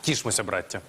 Тішмося, браття.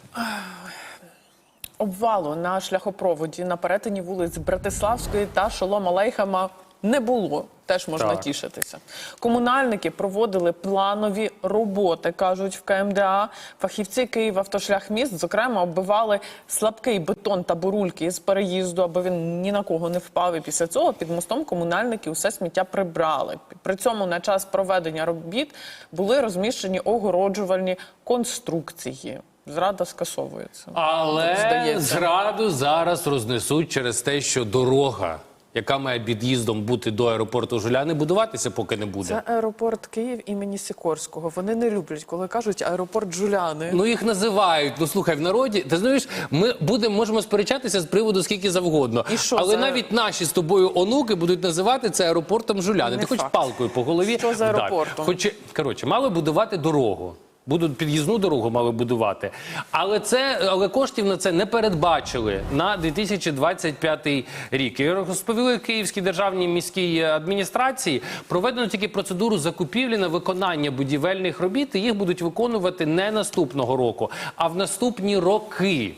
Обвалу на шляхопроводі на перетині вулиць Братиславської та Шолома Лейхама не було. Теж можна Так. тішитися. Комунальники проводили планові роботи, кажуть в КМДА. Фахівці Київавтошляхміст, зокрема, оббивали слабкий бетон та бурульки з переїзду, аби він ні на кого не впав. І після цього під мостом комунальники усе сміття прибрали. При цьому на час проведення робіт були розміщені огороджувальні конструкції. Зрада скасовується. Але Здається. зраду зараз рознесуть через те, що дорога, яка має під'їздом бути до аеропорту Жуляни, будуватися поки не буде. Це аеропорт Київ імені Сікорського. Вони не люблять, коли кажуть аеропорт Джуляни. Ну їх називають. Ну слухай, в народі. Ти знаєш, ми будемо можемо сперечатися з приводу скільки завгодно. І що Але за- навіть наші з тобою онуки будуть називати це аеропортом Жуляни. Не Ти хоч палкою по голові. Що за аеропортом? Хоч коротше, мали будувати дорогу. Будуть під'їзну дорогу мали будувати, але це але коштів на це не передбачили на 2025 рік. І розповіли Київській державній міській адміністрації. Проведено тільки процедуру закупівлі на виконання будівельних робіт. і Їх будуть виконувати не наступного року, а в наступні роки.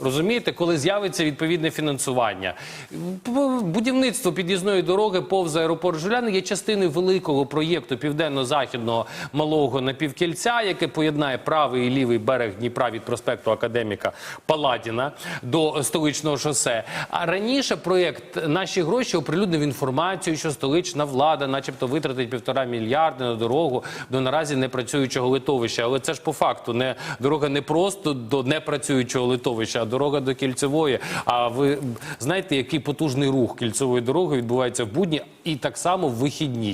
Розумієте, коли з'явиться відповідне фінансування, будівництво під'їзної дороги повз аеропорт Жуляни є частиною великого проєкту південно-західного малого напівкільця, яке поєднає правий і лівий берег Дніпра від проспекту Академіка Паладіна до столичного шосе. А раніше проєкт наші гроші оприлюднив інформацію, що столична влада, начебто, витратить півтора мільярди на дорогу до наразі непрацюючого литовища. Але це ж по факту не дорога не просто до непрацюючого литовища, а дорога до кільцевої. А ви знаєте, який потужний рух кільцевої дороги відбувається в будні і так само в вихідні